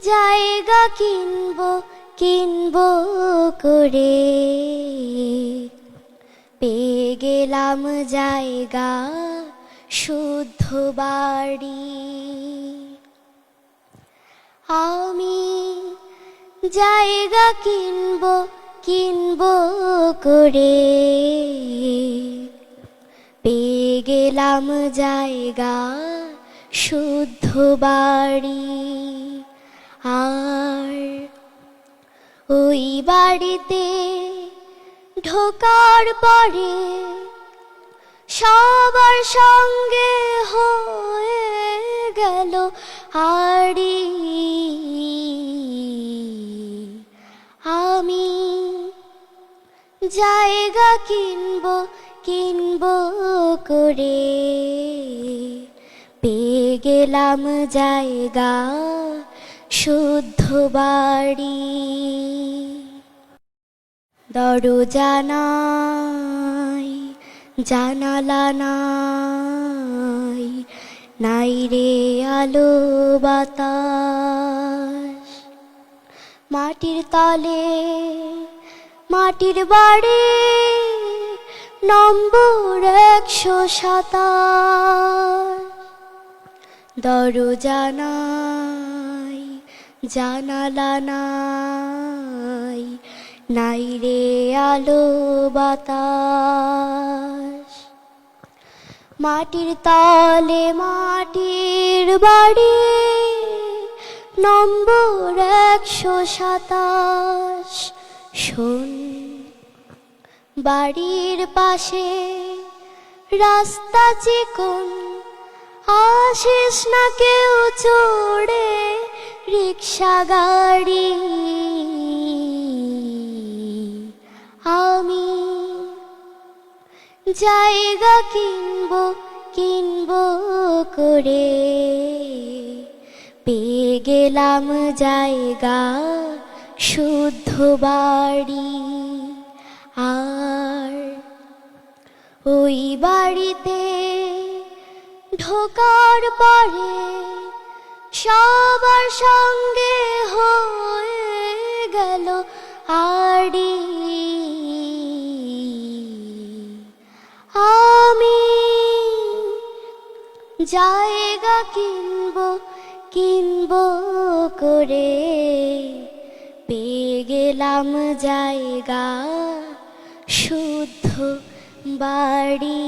জায়গা কিনব কিনব করে। পেয়ে গেলাম জায়গা, শুদ্ধ বাড়ি। আমি জায়গা কিনব কিনব করে। পেয়ে গেলাম জায়গা, শুদ্ধ বাড়ি। ওই বাড়িতে ঢোকার পরে সবার সঙ্গে হয়ে গেল আড়ি আমি জায়গা কিনব কিনব করে পেয়ে গেলাম জায়গা শুদ্ধ বাড়ি। দরজা জানালা নাই নাই রে আলো বাতাস। মাটির তলে, মাটির বাড়ি, নম্বর একশো সাতাশ। দরজা জানালা নাই নাই রে আলো বাতাস। মাটির তলে মাটির বাড়ি, নম্বর একশো সাতাশ। শোন, বাড়ির পাশে রাস্তা চিকন, আসিস না কেউ চড়ে। রিক্সা গাড়ি আমি জায়গা কিনবো কিনবো করে। পেয়ে গেলাম জায়গা, শুদ্ধ বাড়ি। আর ওই বাড়িতে ঢোকার পরে সবার সঙ্গে হয়ে গেল আড়ি। আমি জায়গা কিনব কিনব করে। পেয়ে গেলাম জায়গা, শুদ্ধ বাড়ি।